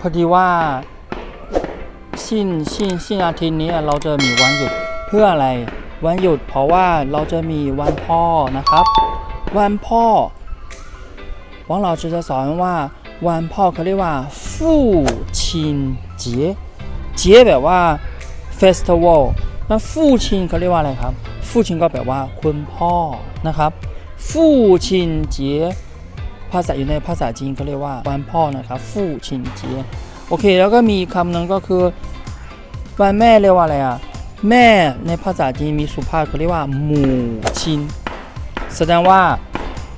พอดีว่าสิ้นสิ้นสิ้นอาทิตย์นี้เราจะมีวันหยุดเพื่ออะไร วันหยุดเพราะว่าเราจะมีวันพ่อนะครับ วันพ่อวัง老师จะสอนว่าวันพ่อเขาเรียกว่าฟู่ชินเจี๋ยเจี๋ยแบบว่า festival 那父亲เขาเรียกว่าอะไรครับ父亲ก็แปลว่าคุณพ่อนะครับ父亲节 ภาษาอยู่ในภาษาจีนเขาเรียกว่าวันพ่อนะครับฟู่ชินเจียโอเค แล้วก็มีคำนึงก็คือวันแม่เรียกว่าอะไรอะแม่ในภาษาจีนมีสุภาพเขาเรียกว่าหมู่ชินแสดงว่า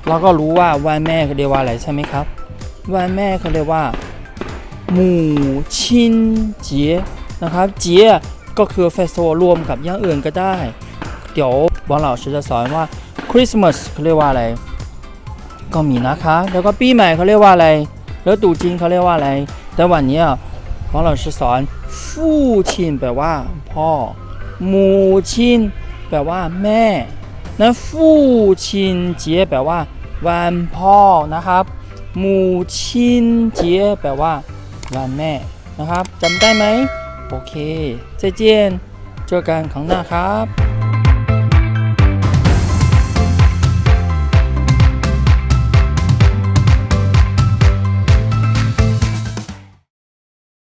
เราก็รู้ว่าวันแม่เขาเรียกว่าอะไรใช่ไหมครับวันแม่เขาเรียกว่าหมู่ชินเจียนะครับเจียก็คือเฟสโซรวมกับอย่างอื่นก็ได้ เดี๋ยวบอลเหล่าจะสอนว่าคริสต์มาสเขาเรียกว่าอะไร ก็มีนะคะ แล้วก็ปีใหม่เขาเรียกว่าอะไร แล้วตู่จีนเขาเรียกว่าอะไร แต่วันนี้บอลเหล่าจะสอนฟู่ชินแปลว่าพ่อหมู่ชินแปลว่าแม่นั้นฟู่ชินเจียแปลว่า วันพ่อนะครับหมู่ชินเจียแปลว่า วันแม่นะครับจำได้ไหมโอเค再见เจอกันครั้งหน้าครับ